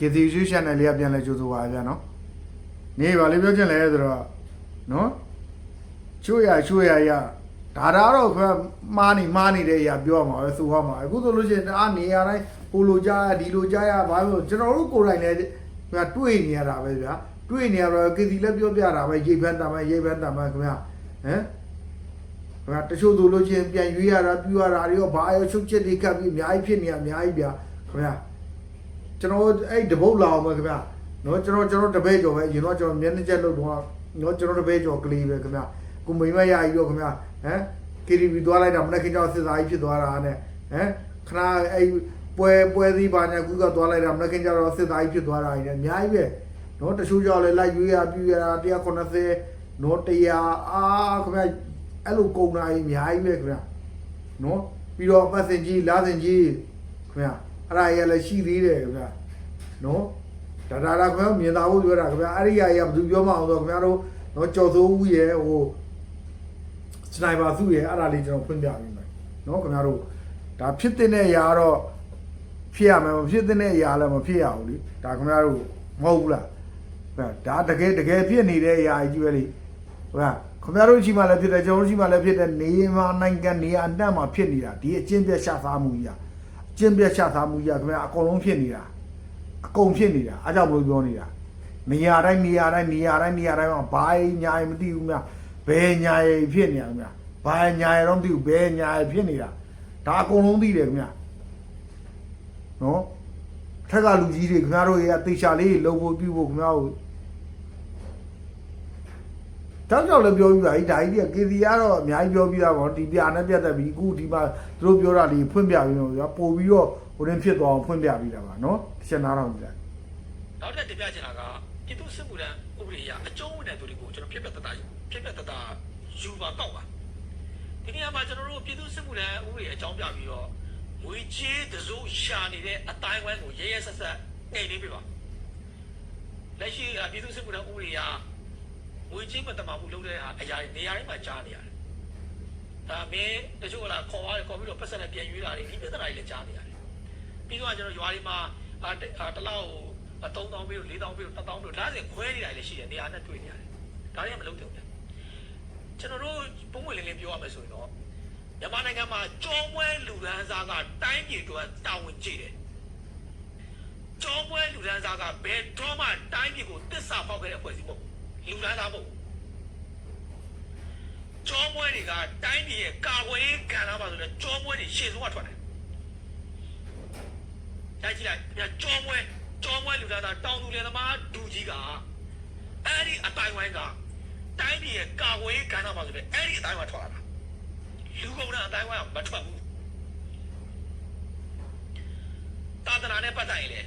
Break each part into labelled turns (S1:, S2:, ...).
S1: KTV channel လေးကပြန်လဲကြိုးဆိုပါဗျာနော်နေပါလေပြောချင်လဲဆိုတော့နော်ချိုးရချိုးရရဒါဒါတော့ခွမားနေမားနေတဲ့အရာပြောမှာပဲဆိုရမှာအခုဆိုလို့ရှိရင်အားနေရတိုင်းဟိုလိုကြားရဒီလိုကြားရဘာလို့ကျွန်တော်တို့ကိုယ်တိုင်လည်းဗျာတွေ့နေရတာပဲဗျာတွေ့နေရတော့ KTV လည်းပြောပြတာပဲရိတ်ဖန်းတာပဲရိတ်ဖန်းတာပဲခင်ဗျာဟမ်ခင်ဗျာတချို့ဆိုလို့ချင်းပြန်ရွေးရတာပြူရတာတွေရောဘာရောချုပ်ချက်တွေကပ်ပြီးအများကြီးဖြစ်နေရအများကြီးဗျာခင်ဗျာ ကျွန်တော်အဲ့တပုတ်လာအောင်ပဲခင်ဗျာနော်ကျွန်တော်ကျွန်တော်တပည့်ကျော်ပဲရင်တော့ကျွန်တော်မျက်နှာချက်လုပ်တော့နော်ကျွန်တော်တပည့်ကျော်ကလေးပဲခင်ဗျာကိုမိမရကြီးတော့ခင်ဗျာဟမ် KTV သွားလိုက်တာမနေ့ကကြောင်စစ်သားကြီးဖြစ်သွားတာနဲ့ဟမ်ခဏအဲ့ပွဲပွဲစည်းပါညာကူကသွားလိုက်တာမနေ့ကကြောင်စစ်သားကြီးဖြစ်သွားတာကြီးနဲ့အများကြီးပဲနော်တချို့ကြောင်လည်းလိုက်ရွေးရပြူရတာ190နော်100အာခင်ဗျာအဲ့လိုကုန်တာကြီးအများကြီးပဲခင်ဗျာနော်ပြီးတော့ပတ်စင်ကြီးလာစင်ကြီးခင်ဗျာ အဲ့ဒါကြီးလည်းရှိသေးတယ်ခင်ဗျာနော်ဒါဒါဒါခင်ဗျားမြင်သာဖို့ပြောတာခင်ဗျာအဲ့ဒီအရာကြီးကဘယ်သူပြောမအောင်ဆိုတော့ခင်ဗျားတို့နော်ကြော်စိုးဦးရဲ့ဟိုစနိုက်ပါစုရဲ့အဲ့ဒါလေးကျွန်တော်ဖွင့်ပြပေးမယ်နော်ခင်ဗျားတို့ဒါဖြစ်တဲ့အရာတော့ဖြစ်ရမယ်မဖြစ်တဲ့အရာလည်းမဖြစ်ရဘူးလေဒါခင်ဗျားတို့မဟုတ်ဘူးလားခင်ဗျာဒါတကယ်တကယ်ဖြစ်နေတဲ့အရာကြီးပဲလေဟုတ်လားခင်ဗျားတို့ရှိမှလည်းဖြစ်တယ်ကျွန်တော်တို့ရှိမှလည်းဖြစ်တယ်နေမှာနိုင်ငံနေရာအနှံ့မှာဖြစ်နေတာဒီအချင်းပြက်ရှာသားမှုကြီးอ่ะ အချင်းပြက်ရှာသားမှုကြီးอ่ะခင်ဗျာအကုန်လုံးဖြစ်နေတာအကုန်ဖြစ်နေတာအားကြောင့်ဘလို့ပြောနေတာနေရာတိုင်းနေရာတိုင်းနေရာတိုင်းနေရာတိုင်းမှာဘာညာရမသိဘူးများဘယ်ညာရဖြစ်နေရများဘာညာရတော့မသိဘူးဘယ်ညာရဖြစ်နေတာဒါအကုန်လုံးသိတယ်ခင်ဗျနော်ထက်ကလူကြီးတွေခင်ဗျားတို့ရဲ့အသေးချာလေးလုံဖို့ပြုဖို့ခင်ဗျားတို့ တောက်ကြောက်လည်းပြောပြီးပါဒီဒါကြီးက KC ကတော့အများကြီးပြောပြီးသားပေါ့ဒီပြာနဲ့ပြတ်သက်ပြီးအခုဒီမှာသူတို့ပြောတာလေးဖွင့်ပြပြီးတော့ဗျာပို့ပြီးတော့ဟိုရင်ဖြစ်သွားအောင်ဖွင့်ပြပြီးတာပါနော်တစ်ချက်နားတော့ကြည့်လိုက်
S2: နောက်ထပ်တင်ပြချင်တာကပြည်သူ့စစ်မှုထမ်းဥပဒေအရအကျုံးဝင်တဲ့သူတွေကိုကျွန်တော်ဖြစ်ပြတတဖြစ်ပြတတယူပါကောက်ပါဒီနေရာမှာကျွန်တော်တို့ပြည်သူ့စစ်မှုထမ်းဥပဒေအကြောင်းပြပြီးတော့ငွေချေးတစိုးရှာနေတဲ့အတိုင်းဝိုင်းကိုရဲရဲဆက်ဆက်နှိမ်နေပြီပါလက်ရှိကပြည်သူ့စစ်မှုထမ်းဥပဒေအရ ငွေချေးမတမာမှုလုပ်တဲ့အရာနေရာတိုင်းမှာကြားနေရတယ်ဒါမင်းတချို့ကလာခေါ်သွားတယ်ခေါ်ပြီးတော့ပတ်စံနဲ့ပြန်ရွေးတာတွေဒီပြဿနာတွေလည်းကြားနေရတယ်ပြီးတော့ကျွန်တော်ရွာတွေမှာအာတလောက်3000ပြီးတော့4000ပြီးတော့1000ပြီးတော့ဒါဆိုခွဲနေတာလည်းရှိတယ်နေရာနဲ့တွေ့နေရတယ်ဒါတွေကမလုပ်တော့ဘူးကျွန်တော်တို့ပုံမှန်လေးလေးပြောရမယ်ဆိုရင်တော့မြန်မာနိုင်ငံမှာကြောပွဲလူဒန်းစားကတိုင်းပြည်အတွက်တာဝန်ကြီးတယ်ကြောပွဲလူဒန်းစားကဘယ်တော့မှတိုင်းပြည်ကိုတစ္ဆာဖောက်ခဲ့တဲ့အဖွဲ့အစည်းမဟုတ် လူဒန်းစားမဟုတ်ကြောပွဲတွေကတိုင်းပြည်ရဲ့ကာကွယ်ရေးကဏ္ဍမှာဆိုတော့ကြောပွဲတွေရှေ့ဆုံးကထွက်တယ်တိုက်ကြည့်လိုက်ညကြောပွဲကျောင်းဝဲလူသားတောင်သူလယ်သမားဒူကြီးကအဲ့ဒီအတိုင်းဝိုင်းကတိုင်းပြည်ရဲ့ကာဝေးကဏ္ဍမှာဆိုတဲ့အဲ့ဒီအတိုင်းဝိုင်းထွက်လာတာလူကုန်တဲ့အတိုင်းဝိုင်းကမထွက်ဘူးသာသနာနဲ့ပတ်သက်ရင်လေ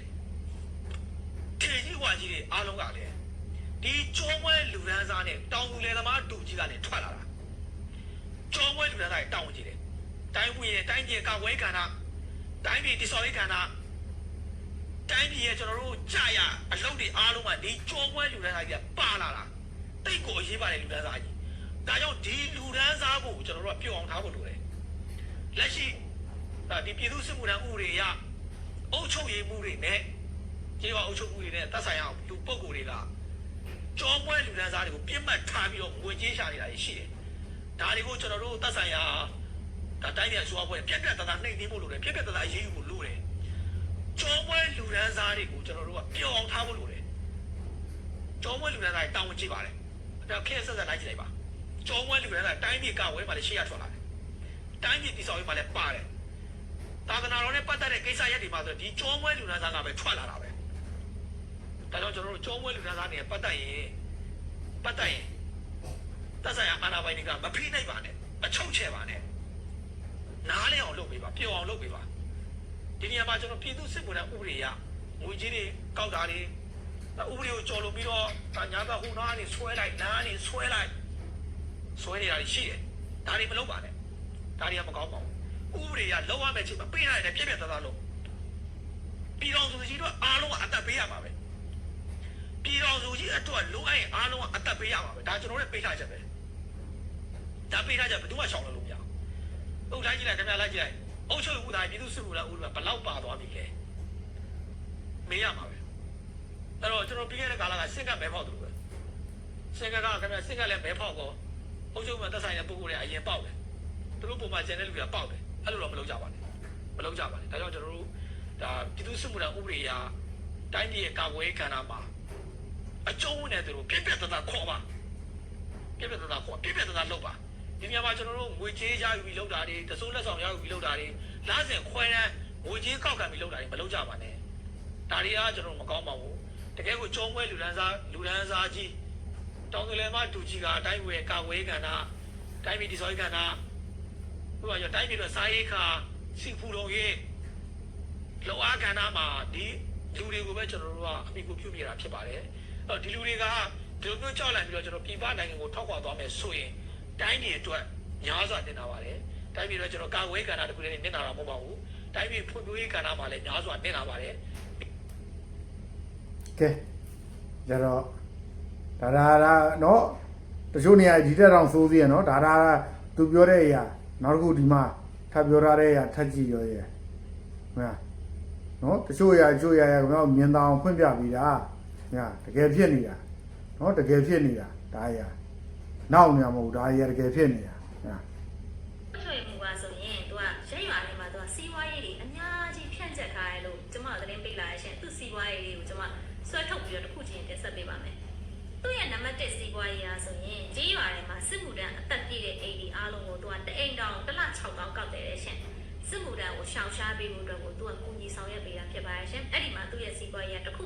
S2: ခေကြီးဝါကြီးတွေအားလုံးကလည်း ဒီကျောင်းဝဲလူဒန်းစားနဲ့တောင်သူလယ်သမားဒူကြီးကလည်းထွက်လာတာကျောင်းဝဲလူဒန်းစားရဲ့တောင်းဝင်ကြီးတယ်တိုင်းပြည်ရဲ့တိုင်းပြည်ရဲ့ကာဝေးကဏ္ဍတိုင်းပြည်တိစော်ရေးကဏ္ဍတိုင်းပြည်ရဲ့ကျွန်တော်တို့ကြာရအလုပ်တွေအားလုံးကဒီကြောပွဲလူတန်းစားကြီးကပါလာတာတိတ်ကိုအရေးပါတယ်လူတန်းစားကြီးဒါကြောင့်ဒီလူတန်းစားကိုကျွန်တော်တို့ကပြောင်းအောင်ထားဖို့လိုတယ်လက်ရှိဒါဒီပြည်သူ့စစ်မှုထမ်းဥပဒေအရအုပ်ချုပ်ရေးမှုတွေနဲ့ကျေးရွာအုပ်ချုပ်မှုတွေနဲ့သက်ဆိုင်ရာလူပုဂ္ဂိုလ်တွေက ကြောပွဲလူတန်းစားတွေကိုပြစ်မှတ်ထားပြီးတော့ငွေကြေးရှာနေတာရှိတယ်ဒါတွေကိုကျွန်တော်တို့သက်ဆိုင်ရာဒါတိုင်းပြည်အစိုးရဖွဲ့ပြက်ပြက်တသားနှိမ်နှင်းဖို့လိုတယ်ပြက်ပြက်တသားအရေးယူဖို့လိုတယ်ကျောင်းပွဲလူရန်စားတွေကိုကျွန်တော်တို့ကပျော်အောင်ထားဖို့လိုတယ်။ကျောင်းပွဲလူရန်စားတွေတောင်းဝင်ကြည့်ပါလေ။ဒါခဲဆက်ဆက်လိုက်ကြည့်လိုက်ပါ။ကျောင်းပွဲလူရန်စားတိုင်းပြည်ကဝဲမှာလည်းရှေ့ရထွက်လာတယ်။တိုင်းပြည်တည်ဆောက်ရေးမှာလည်းပါတယ်။သာသနာတော်နဲ့ပတ်သက်တဲ့ကိစ္စရပ်တွေမှာဆိုဒီကျောင်းပွဲလူရန်စားကပဲထွက်လာတာပဲ။ ဒါကြောင့်ကျွန်တော်တို့ကျောင်းပွဲလူရန်စားတွေပတ်သက်ရင်ပတ်သက်ရင်သက်ဆိုင်ရာအာဏာပိုင်တွေကမဖိနှိပ်ပါနဲ့အချုပ်ချယ်ပါနဲ့နားလဲအောင်လုပ်ပေးပါပျော်အောင်လုပ်ပေးပါဒီနေရာမှာကျွန်တော်ပြည်သူစစ်မှုထမ်းဥပဒေရငွေကြီးတွေကောက်တာတွေဥပဒေကိုကြော်လို့ပြီးတော့ညာဘက်ဟိုနားကနေဆွဲလိုက်နားကနေဆွဲလိုက်ဆွဲနေတာရှိတယ်ဒါတွေမလုပ်ပါနဲ့ဒါတွေကမကောင်းပါဘူးဥပဒေရလောက်ရမယ့်ချိန်မှာပေးရတယ်ပြည့်ပြည့်သားသားလို့ပြည်တော်စုကြီးတို့အားလုံးကအသက်ပေးရမှာပဲ ပြည်တော်စုကြီးအတွက်လိုအပ်ရင်အားလုံးကအသက်ပေးရမှာပဲဒါကျွန်တော်တို့ပေးထားချက်ပဲဒါပေးထားချက်ဘယ်သူမှရှောင်လို့မရဘူးဟုတ်လိုက်ကြည့်လိုက်ခင်ဗျာလိုက်ကြည့်လိုက်အုပ်ချုပ်မှုသားပြည်သူစစ်မှုလားဦးကဘလောက်ပါသွားပြီလဲမေးရမှာပဲအဲ့တော့ကျွန်တော်ပြီးခဲ့တဲ့ကာလကစင်ကမဲဖောက်သူပဲစင်ကကခင်ဗျစင်ကလည်းမဲဖောက်ကောအုပ်ချုပ်မှသက်ဆိုင်တဲ့ပုဂ္ဂိုလ်တွေအရင်ပေါက်တယ်သူတို့ပုံမှန်ကျန်တဲ့လူတွေကပေါက်တယ်အဲ့လိုတော့မလုပ်ကြပါနဲ့မလုပ်ကြပါနဲ့ဒါကြောင့်ကျွန်တော်တို့ဒါပြည်သူ့စစ်မှုထမ်းဥပဒေအရတိုင်းပြည်ရဲ့ကာကွယ်ရေးကဏ္ဍမှာ အကျုံးဝင်တဲ့သူတို့ပြည့်ပြည့်တသားခေါ်ပါပြည့်ပြည့်တသားခေါ်ပြည့်ပြည့်တသားလုပ်ပါဒီနေရာမှာကျွန်တော်တို့ငွေကြေးရယူပြီးလုပ်တာတွေတစိုးလက်ဆောင်ရယူပြီးလုပ်တာတွေလားစင်ခွဲတန်းငွေကြေးကောက်ခံပြီးလုပ်တာတွေမလုပ်ကြပါနဲ့ဒါတွေကကျွန်တော်မကောင်းပါဘူးတကယ်ကိုကျုံးပွဲလူဒန်းစားလူဒန်းစားကြီးတောင်သူလယ်မတူကြီးကအတိုင်းဝယ်ကာဝေးကဏ္ဍတိုင်းပြည်ဒီဇော်ကဏ္ဍဟိုကရတိုင်းပြည်တော့စားရေးခါစီဖူတော်ရေးလောအားကဏ္ဍမှာဒီလူတွေကိုပဲကျွန်တော်တို့ကအမိကိုပြုပြတာဖြစ်ပါတယ်အဲ့ တော့ဒီလူတွေကဒီလိုမျိုးကြောက်လိုက်ပြီးတော့ကျွန်တော်ပြည်ပနိုင်ငံကိုထောက်ခွာသွားမယ်ဆိုရင်တိုင်းပြည်အတွက်ညာစွာတင်တာပါတယ်တိုင်းပြည်တော့ကျွန်တော်ကာဝေးကဏ္ဍတခုလေးနဲ့နေတာတော့မဟုတ်ပါဘူးတိုင်းပြည်ဖွံ့ဖြိုးရေးကဏ္ဍမှာလည်းညာစွာတင်တာပါတယ်
S1: ကဲကြတော့ဒါဒါဒါနော်တချို့နေရာဒီတက်တောင်စိုးသေးရနော်ဒါဒါသူပြောတဲ့အရာနောက်တစ်ခုဒီမှာထပ်ပြောထားတဲ့အရာထပ်ကြည့်ရောရဲ့ဟုတ်လားနော်တချို့အရာတချို့အရာကကျွန်တော်မြင်တောင်ဖွင့်ပြပြီးတာ ညာတကယ်ဖြစ်နေတာနော်တကယ်ဖြစ်နေတာဒါအရာနောက်နေမှာမဟုတ်ဒါအရာတကယ်ဖြစ်နေတာညာ
S3: အထွေမူပါဆိုရင်သူကရက်ရွာထဲမှာသူကစီးပွားရေးတွေအများကြီးဖြန့်ကျက်ထားတယ်လို့ကျွန်မသတင်းပေးလာရရှင်သူစီးပွားရေးတွေကိုကျွန်မဆွဲထုတ်ပြီးတော့တစ်ခုချင်းတင်ဆက်ပေးပါမယ်သူ့ရဲ့နံပါတ်1စီးပွားရေးအားဆိုရင်ကြီးရွာထဲမှာစစ်မှုတန်းအသက်ပြည့်တဲ့အိမ်ဒီအားလုံးကိုသူကတအိမ်တောင်တစ်လ6တောင်ကောက်တယ်တဲ့ရှင်စစ်မှုတန်းကိုရှောင်ရှားပေးဖို့အတွက်ကိုသူကကူညီဆောင်ရွက်ပေးတာဖြစ်ပါရဲ့ရှင်အဲ့ဒီမှာသူ့ရဲ့စီးပွားရေးကတစ်ခု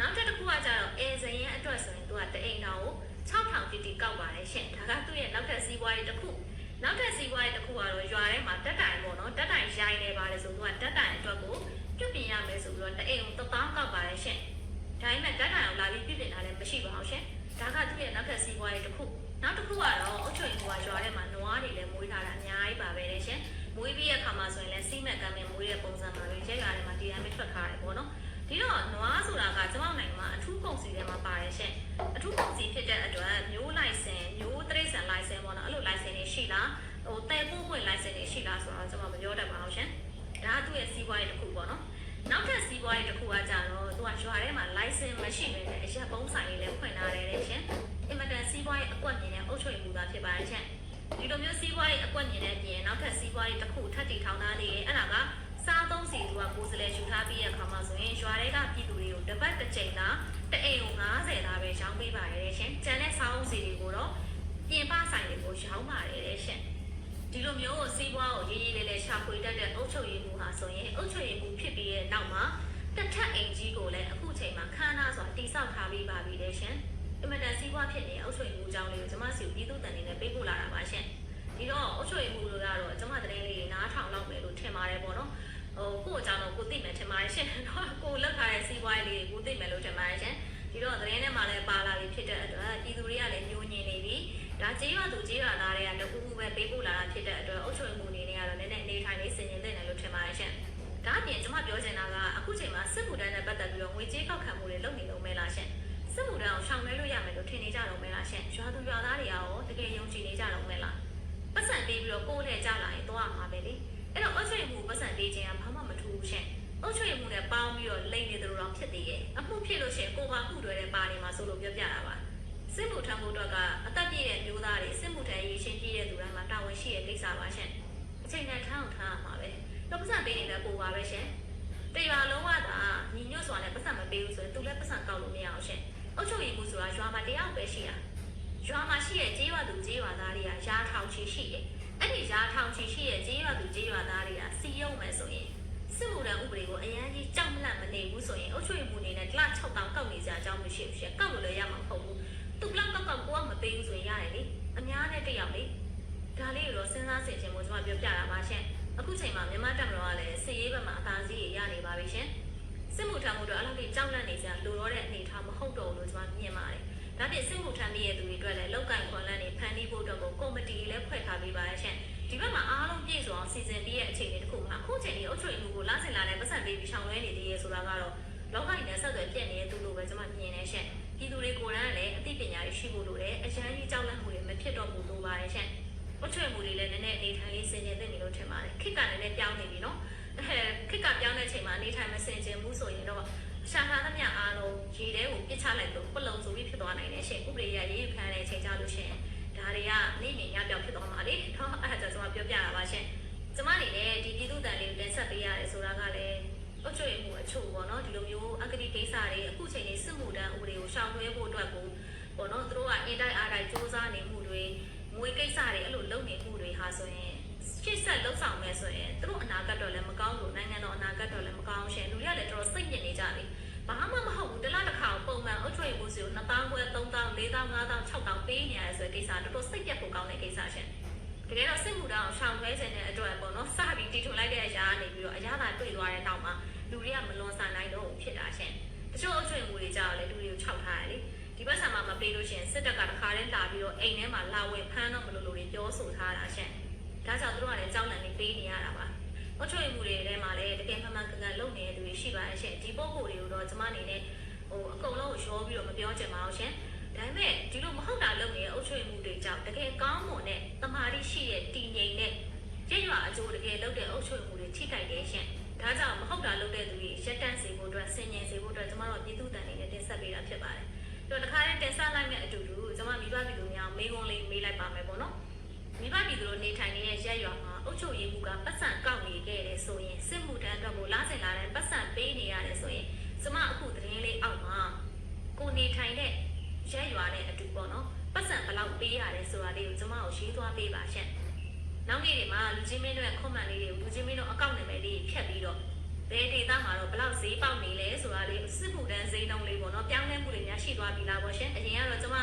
S3: နောက်တစ်ခုကကြတော့အဲဇရင်အတွက်ဆိုရင်သူကတအိမ်တောင်ကို6000တိတိကောက်ပါတယ်ရှင်ဒါကသူ့ရဲ့နောက်ထပ်စီးပွားရေးတစ်ခုနောက်ထပ်စီးပွားရေးတစ်ခုကတော့ရွာထဲမှာတက်တိုင်ပေါ့နော်တက်တိုင်ရိုင်းနေပါတယ်ဆိုတော့တက်တိုင်အတွက်ကိုပြုပြင်ရမယ်ဆိုပြီးတော့တအိမ်ကို1000ကောက်ပါတယ်ရှင်ဒါပေမဲ့တက်တိုင်ကိုလာပြီးပြုပြင်တာလည်းမရှိပါဘူးရှင်ဒါကသူ့ရဲ့နောက်ထပ်စီးပွားရေးတစ်ခုနောက်တစ်ခုကတော့အုတ်ချွေကရွာထဲမှာနွားတွေလည်းမွေးထားတာအများကြီးပါပဲလေရှင်မွေးပြီးတဲ့အခါမှာဆိုရင်လည်းစီးမက်ကမ်းမဲ့မွေးတဲ့ပုံစံပါပဲရဲရွာထဲမှာဒီတိုင်းပဲထွက်ထားတယ်ပေါ့နော် ဒီတော့နွားဆိုတာကကျွန်တော်နိုင်ငံမှာအထူးကုန်စည်ထဲမှာပါတယ်ရှင်အထူးကုန်စည်ဖြစ်တဲ့အတွက်မျိုးလိုက်စင်မျိုးတရိတ်ဆန်လိုက်စင်ပေါ့နော်အဲ့လိုလိုက်စင်တွေရှိလားဟိုတဲပို့ပွင့် license တွေရှိလားဆိုတော့ကျွန်မမပြောတတ်ပါဘူးရှင်။ဒါကသူ့ရဲ့စီးပွားရေးတစ်ခုပေါ့နော်။နောက်ထပ်စီးပွားရေးတစ်ခုကကြတော့သူကရွာထဲမှာ license မရှိဘဲနဲ့အရက်ပုံးဆိုင်လေးလည်းဖွင့်ထားတယ်တဲ့ရှင်။အင်မတန်စီးပွားရေးအကွက်မြင်တဲ့အုပ်ချုပ်မှုသားဖြစ်ပါတယ်ရှင်။ဒီလိုမျိုးစီးပွားရေးအကွက်မြင်တဲ့အပြင်နောက်ထပ်စီးပွားရေးတစ်ခုထပ်တည်ထောင်ထားသေးတယ်။အဲ့ဒါကစား သုံးစီသူကကိုယ်စလဲယူထားပြီးတဲ့အခါမှာဆိုရင်ရွာတွေကပြည်သူတွေကိုတစ်ပတ်တစ်ချိန်သာတအိမ်ကို90သားပဲရောင်းပေးပါတယ်တဲ့ရှင်။ကျန်တဲ့စားအုပ်စီတွေကိုတော့ပြင်ပဆိုင်တွေကိုရောင်းပါတယ်တဲ့ရှင်။ဒီလိုမျိုးစီးပွားကိုရေးရေးလေးလေးရှာဖွေတတ်တဲ့အုတ်ချုပ်ရည်မှုဟာဆိုရင်အုတ်ချုပ်ရည်မှုဖြစ်ပြီးတဲ့နောက်မှာတစ်ထပ်အိမ်ကြီးကိုလည်းအခုချိန်မှာခန်းနာစွာတိစောက်ထားပြီးပါပြီလေရှင်။အင်မတန်စီးပွားဖြစ်နေတဲ့အုတ်ချုပ်ရည်မှုအကြောင်းလေးကိုကျွန်မစီကိုပြည်သူတန်နေနဲ့ပေးပို့လာတာပါရှင်။ဒီတော့အုတ်ချုပ်ရည်မှုတို့ကတော့ကျွန်မသတင်းလေးတွေနားထောင်လောက်မယ်လို့ထင်ပါတယ်ပေါ့နော်။ ဟိုကို့အကြောင်းတော့ကိုသိမယ်ထင်ပါတယ်ရှင်။တော့ကိုလောက်ထားတဲ့စီးပွားရေးလေးကိုသိမယ်လို့ထင်ပါတယ်ရှင်။ဒီတော့သတင်းထဲမှာလည်းပါလာပြီဖြစ်တဲ့အတွက်ပြည်သူတွေကလည်းညှို့ညင်နေပြီ။ဒါကြေးရွာသူကြေးရွာသားတွေကတခုခုပဲပေးပို့လာတာဖြစ်တဲ့အတွက်အုပ်ချုပ်မှုအနေနဲ့ကတော့နည်းနည်းအနေထိုင်လေးဆင်ခြင်သင့်တယ်လို့ထင်ပါတယ်ရှင်။ဒါအပြင်ကျွန်မပြောချင်တာကအခုချိန်မှာစစ်မှုထမ်းနဲ့ပတ်သက်ပြီးတော့ငွေကြေးကောက်ခံမှုတွေလုပ်နေလို့မဲလားရှင်။စစ်မှုထမ်းကိုရှောင်လွှဲလို့ရမယ်လို့ထင်နေကြတော့မဲလားရှင်။ရွာသူရွာသားတွေကရောတကယ်ယုံကြည်နေကြတော့မဲလား။ပတ်စံပေးပြီးတော့ကိုယ်လှည့်ကြလာရင်တော့မှာပဲလေ။ အဲ့တော့အုပ်ချုပ်မှုပတ်စံပေးခြင်းကဘာမှမထူးဘူးရှင်။အုပ်ချုပ်မှုနဲ့ပေါင်းပြီးတော့လိမ့်နေတယ်လို့တော့ဖြစ်သေးရဲ့။အမှုဖြစ်လို့ရှင်ကိုပါမှုတွေတဲ့ပါနေမှာဆိုလို့ပြောပြတာပါ။စစ်မှုထမ်းဖို့အတွက်ကအသက်ပြည့်တဲ့မျိုးသားတွေစစ်မှုထမ်းရေးရှင်းပြည့်တဲ့သူတိုင်းမှာတာဝန်ရှိတဲ့ကိစ္စပါရှင်။အချိန်နဲ့ထမ်းအောင်ထမ်းရမှာပဲ။တော့ပတ်စံပေးနေတဲ့ပုံပါပဲရှင်။တရွာလုံးဝသာညီညွတ်စွာနဲ့ပတ်စံမပေးဘူးဆိုရင်သူလည်းပတ်စံကောက်လို့မရအောင်ရှင်။အုတ်ချုပ်ရည်မှုဆိုတာရွာမှာတယောက်ပဲရှိတာ။ရွာမှာရှိတဲ့ကြေးရွာသူကြေးရွာသားတွေကရာထောင်ချီရှိတယ်။အဲ့ဒီရာထောင်ချီရှိ ဥပဒေကိုအရန်ကြီးကြောက်မလန့်မနေဘူးဆိုရင်အုတ်ချုပ်ရည်မှုအနေနဲ့တစ်လ6တောင်ကောက်နေကြအကြောင်းမရှိဘူးရှင်။ကောက်လို့လည်းရမှာမဟုတ်ဘူး။သူ့လောက်ကောက်ကောက်ကိုကမပေးဘူးဆိုရင်ရတယ်လေအများနဲ့တက်ရောက်လေဒါလေးကိုတော့စဉ်းစားဆင်ခြင်ဖို့ကျွန်မပြောပြတာပါရှင်အခုချိန်မှာမြန်မာတပ်မတော်ကလည်းစစ်ရေးဘက်မှာအသာစီးရရနေပါပြီရှင်စစ်မှုထမ်းမှုတော့အဲ့လောက်ကြီးကြောက်လန့်နေစရာလိုတော့တဲ့အနေအထားမဟုတ်တော့ဘူးလို့ကျွန်မမြင်ပါတယ်ဒါပြင်စစ်မှုထမ်းပြီးရဲ့သူတွေအတွက်လည်းလောက်ကင်ခွန်လန်းနေဖန်တီးဖို့အတွက်ကိုကော်မတီလည်းဖွဲ့ထားပေးပါရဲ့ရှင် ဒီဘက်မှာအားလုံးပြည့်စုံအောင်စီစဉ်ပြီးရဲ့အခြေအနေတစ်ခုမှာအခုချိန်ကြီးအုပ်ချုပ်မှုကိုလာစင်လာနဲ့ပတ်စံပေးပြီးရှောင်လွှဲနေသေးရဲ့ဆိုတာကတော့လောကကြီးနဲ့ဆက်သွယ်ပြည့်နေတဲ့သူလိုပဲကျွန်မမြင်နေရှင်ပြည်သူတွေကိုယ်တိုင်ကလည်းအသိပညာတွေရှိဖို့လိုတယ်အရန်ကြီးကြောက်လန့်မှုတွေမဖြစ်တော့ဘူးလို့ပါတယ်ရှင်။အထွေမှုတွေလည်းနည်းနည်းအနေထိုင်လေးဆင်ခြင်သင့်တယ်လို့ထင်ပါတယ်။ခစ်ကလည်းလည်းပြောင်းနေပြီနော်။အဲခစ်ကပြောင်းတဲ့ချိန်မှာအနေထိုင်မဆင်ခြင်ဘူးဆိုရင်တော့ရှာထားသမျှအားလုံးရေရေထဲကိုပစ်ချလိုက်လို့ပလုံဆိုပြီးဖြစ်သွားနိုင်တယ်ရှင်ဥပဒေရရေးယူခံရတဲ့အချိန်ကြလို့ရှင် ဒါတွေကနေနေညပြောက်ဖြစ်သွားမှာလေဟောအဲ့ဒါကြောင့်ကျွန်မပြောပြတာပါရှင်ကျမနေလည်းဒီပြည်သူတန်လေးကိုတင်ဆက်ပေးရတယ်ဆိုတာကလည်းအချွေမှုအချို့ပေါ့နော်ဒီလိုမျိုးအကတိကိစ္စတွေအခုချိန်လေးစစ်မှုတန်းဥပဒေကိုရှောင်လွှဲဖို့အတွက်ကိုပေါ့နော်သူတို့ကအင်တိုက်အားတိုက်စ조사နေမှုတွေငွေကိစ္စတွေအဲ့လိုလုပ်နေမှုတွေဟာဆိုရင်ရှစ်ဆက်လှုပ်ဆောင်မယ်ဆိုရင်သူတို့အနာဂတ်တော့လည်းမကောင်းလို့နိုင်ငံတော်အနာဂတ်တော့လည်းမကောင်းရှင်လူတွေကလည်းတော်တော်စိတ်ညစ်နေကြပြီဘာမှမဟုတ်ဘူးတစ်လားတစ်ခါပုံမှန်အုပ်ချုပ်ရေးမှုစီကို 2000ခွဲ3000 4000 5000 6000ပေးနေရတယ်ဆိုတဲ့ကိစ္စတော်တော်စိတ်ပြတ်ဖို့ကောင်းတဲ့ကိစ္စရှင်တကယ်တော့စစ်မှုတောင်ရှောင်ခွဲခြင်းတဲ့အတွက်ပေါ့နော်စပြီးတီထွန်လိုက်တဲ့အရာကနေပြီးတော့အရာသာတွေ့သွားတဲ့နောက်မှာလူတွေကမလွန်ဆန်နိုင်တော့ဘူးဖြစ်တာရှင်တချို့အုပ်ချုပ်ရေးမှုတွေကြောက်လေလူတွေကိုခြောက်ထားတယ်လေဒီဘက်ဆံမှာမပေးလို့ရှင်စစ်တပ်ကတစ်ခါတည်းလာပြီးတော့အိမ်ထဲမှာလာဝင်ဖမ်းတော့မလို့လို့တွေပြောဆိုထားတာရှင်ဒါကြောင့်တို့ကလည်းကြောက်လန့်နေပေးနေရတာပါ။အချွေမှုတွေထဲမှာလည်းတကယ်မှန်မှန်ကန်ကန်လုပ်နေတဲ့သူတွေရှိပါရဲ့ရှင်။ဒီပုံကိုယ်တွေကိုတော့ကျမအနေနဲ့ ဟိုအကုန်လုံးကိုရောပြီးတော့မပြောချင်ပါဘူးရှင်။ဒါပေမဲ့ဒီလိုမဟုတ်တာလုပ်နေတဲ့အချွေမှုတွေကြောင့်တကယ်ကောင်းမွန်တဲ့တမာတိရှိတဲ့တည်ငြိမ်တဲ့ကြည့်ရွာအကျိုးတကယ်လုပ်တဲ့အချွေမှုတွေထိခိုက်တယ်ရှင်။ဒါကြောင့်မဟုတ်တာလုပ်တဲ့သူတွေရက်တန့်စေဖို့အတွက်ဆင်ញင်စေဖို့အတွက်ကျမတို့ပြည်သူတန်နေနဲ့တင်ဆက်ပေးတာဖြစ်ပါတယ်။တော့တခါတည်းတင်ဆက်လိုက်တဲ့အတူတူကျမမိဘပြည်သူများမေးခွန်းလေးမေးလိုက်ပါမယ်ပေါ့နော်။မိဘပြည်သူတို့နေထိုင်နေတဲ့ရက်ရွာမှာအုပ်ချုပ်ရေးမှုကပတ်စံကောက်နေခဲ့တယ်ဆိုရင်စစ်မှုထမ်းအတွက်ကိုလားစင်လာတဲ့ပတ်စံပေးနေရတယ်ဆိုရင် ကျမအခုသတင်းလေးအောက်မှာကိုနေထိုင်တဲ့ရက်ရွာနဲ့အတူပေါ့နော်ပတ်စံဘယ်လောက်ပေးရတယ်ဆိုတာလေးကိုကျမကိုရေးသွားပေးပါရှင့်နောက်နေ့တွေမှာလူချင်းမင်းတို့ရဲ့ခွန်မှန်လေးတွေကိုလူချင်းမင်းတို့အကောင့်နံပါတ်လေးဖြတ်ပြီးတော့ဘယ်ဒေတာမှာတော့ဘယ်လောက်ဈေးပေါက်နေလဲဆိုတာလေးစစ်မှုတန်းဈေးနှုန်းလေးပေါ့နော်ပြောင်းလဲမှုတွေများရှိသွားပြီလားပေါ့ရှင်အရင်ကတော့ကျမ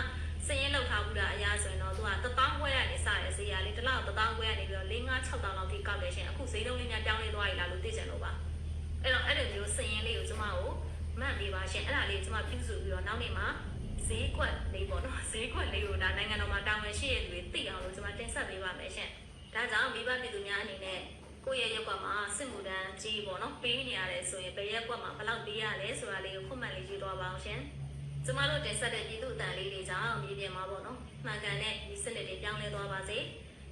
S3: စရင်လောက်ထားဘူးတာအရာဆိုရင်တော့သူက1000ခွဲရနေစရဈေးရလေးတစ်လောက်1000ခွဲရနေပြီးတော့5 6 000လောက်ထိကောက်တယ်ရှင်အခုဈေးလုံးလေးများပြောင်းလဲသွားပြီလားလို့သိချင်လို့ပါအဲ့တော့အဲ့လိုမျိုးစရင်လေးကိုကျမကို မှတ်ပေးပါရှင်အဲ့ဒါလေးကိုကျမပြုစုပြီးတော့နောက်နေ့မှာဈေးကွက်လေးပေါ့နော်ဈေးကွက်လေးကိုဒါနိုင်ငံတော်မှာတာဝန်ရှိတဲ့လူတွေသိအောင်လို့ကျမတင်ဆက်ပေးပါမယ်ရှင်ဒါကြောင့်မိဘပြည်သူများအနေနဲ့ကိုယ့်ရဲ့ရက်ကွက်မှာစစ်မှုတန်းကြီးပေါ့နော်ပေးနေရတယ်ဆိုရင်ဘယ်ရက်ကွက်မှာဘယ်လောက်ပေးရလဲဆိုတာလေးကိုဖွင့်မှန်လေးရေးသွားပါအောင်ရှင်ကျမတို့တင်ဆက်တဲ့ပြည်သူအတန်လေးတွေကြောင့်မြေပြင်မှာပေါ့နော်မှန်ကန်တဲ့ဒီစနစ်တွေပြောင်းလဲသွားပါစေ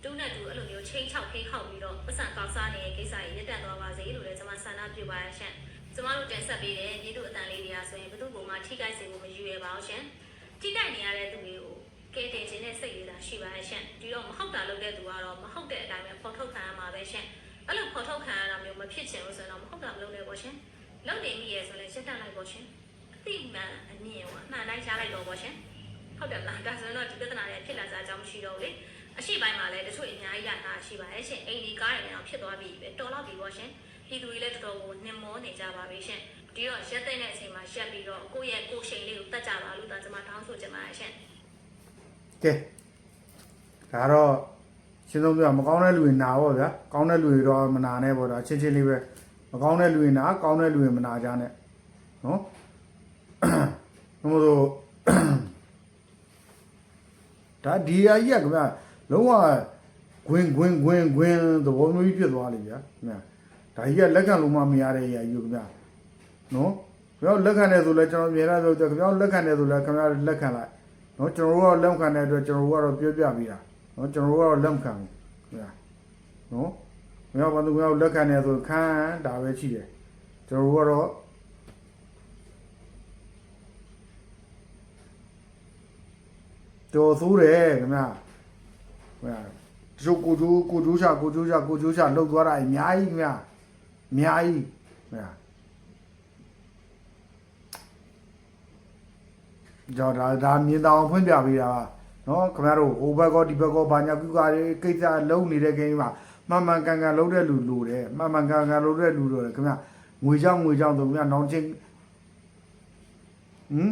S3: တူနဲ့တူအဲ့လိုမျိုးချိန်ချောက်ခိခောက်ပြီးတော့ပတ်စံကောက်စားနေတဲ့ကိစ္စတွေရပ်တန့်သွားပါစေလို့လည်းကျွန်မဆန္ဒပြုပါရရှင် ကျမတို့တင်ဆက်ပေးတဲ့ပြည်သူအတန်လေးတွေကဆိုရင်ဘယ်သူ့ဘုံမှာထိခိုက်စေဖို့မယူရပါဘူးရှင်ထိခိုက်နေရတဲ့သူတွေကိုကဲတင်ခြင်းနဲ့စိတ်ရည်သာရှိပါရဲ့ရှင်ဒီတော့မဟုတ်တာလုပ်တဲ့သူကတော့မဟုတ်တဲ့အတိုင်းပဲဖော်ထုတ်ခံရမှာပဲရှင်အဲ့လိုဖော်ထုတ်ခံရတာမျိုးမဖြစ်ချင်ဘူးဆိုရင်တော့မဟုတ်တာမလုပ်နဲ့ပေါ့ရှင်လုပ်နေမိရဲ့ဆိုရင်ရပ်တန့်လိုက်ပေါ့ရှင်အတိမှန်အမြင်ကိုအမှန်တိုင်းရှားလိုက်တော့ဗောရှင်ဟုတ်တယ်မလားဒါဆိုရင်တော့ဒီပြဿနာတွေဖြစ်လာစားအကြောင်းမရှိတော့ဘူးလေအရှိပိုင်းမှာလည်းတချို့အများကြီးရတာရှိပါတယ်ရှင်အိမ်ဒီကားတွေလည်းဖြစ်သွားပြီပဲတော်တော့ပြီဗောရှင် ပြည်သူတွေလည်းတော်တော်ကိုနှင်မောနေကြပါပြီရှင်ဒီတော့ရက်တဲ့တဲ့အချိန်မှာရက်ပြီးတော့ကိုယ့်ရဲ့ကိုယ်ရှိန်လေးကိုတတ်ကြပါလို့ဒါကျွန်မတောင်းဆိုချင်ပါတယ်ရှင်
S1: ကဲဒါတော့ရှင်းဆုံးပြမကောင်းတဲ့လူတွေနာပေါ့ဗျာကောင်းတဲ့လူတွေတော့မနာနဲ့ပေါ့ဒါချင်းချင်းလေးပဲမကောင်းတဲ့လူတွေနာကောင်းတဲ့လူတွေမနာကြနဲ့နော်ဘယ်လိုဒါဒီအကြီးကခင်ဗျလုံးဝဂွင်ဂွင်ဂွင်ဂွင်သဘောမျိုးကြီးဖြစ်သွားလိမ့်ဗျာခင်ဗျ ဒါကြီးကလက်ခံလို့မှမရတဲ့အရာကြီးကိုခင်ဗျနော်ခင်ဗျလက်ခံတယ်ဆိုလဲကျွန်တော်မြင်ရပြောတယ်ခင်ဗျလက်ခံတယ်ဆိုလဲခင်ဗျလက်ခံလိုက်နော်ကျွန်တော်တို့ကလက်ခံတဲ့အတွက်ကျွန်တော်တို့ကတော့ပြောပြပြီးတာနော်ကျွန်တော်တို့ကတော့လက်ခံဘူးခင်ဗျာနော်မြောက်ဘာသူမြောက်လက်ခံနေဆိုခံဒါပဲရှိတယ်ကျွန်တော်တို့ကတော့တော်ဆိုးတယ်ခင်ဗျာခင်ဗျာတချို့ကိုကျိုးကိုကျိုးချကိုကျိုးချကိုကျိုးချလှုပ်သွားတာအများကြီးခင်ဗျာ အများကြီးခင်ဗျာကြောင့်ဒါဒါမြင်တောင်ဖွင့်ပြပေးတာပါနော်ခင်ဗျားတို့ဟိုဘက်ကောဒီဘက်ကောဘာညာကုကာတွေကိစ္စလုံးနေတဲ့ကိန်းမှာမှန်မှန်ကန်ကန်လုံးတဲ့လူလိုတယ်မှန်မှန်ကန်ကန်လုံးတဲ့လူလိုတယ်ခင်ဗျာငွေကြောင့်ငွေကြောင့်ဆိုခင်ဗျာနောင်ချင်းဟမ်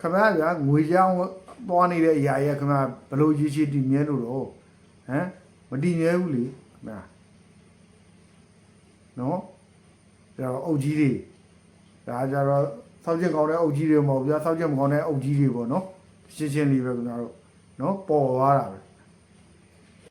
S1: ခင်ဗျာဗျာငွေကြောင့်သွားနေတဲ့အရာရဲ့ခင်ဗျာဘလို့ရည်ရှိတည်မြဲလို့တော့ဟမ်မတည်မြဲဘူးလေခင်ဗျာ နော်ဒါတော့အုတ်ကြီးတွေဒါကြတော့စောက်ကျင်ကောင်းတဲ့အုပ်ကြီးတွေမဟုတ်ဘူးဗျာစောက်ကျင်မကောင်းတဲ့အုပ်ကြီးတွေပေါ့နော်ရှင်းရှင်းလေးပဲခင်ဗျားတို့နော်ပေါ်သွားတာပဲ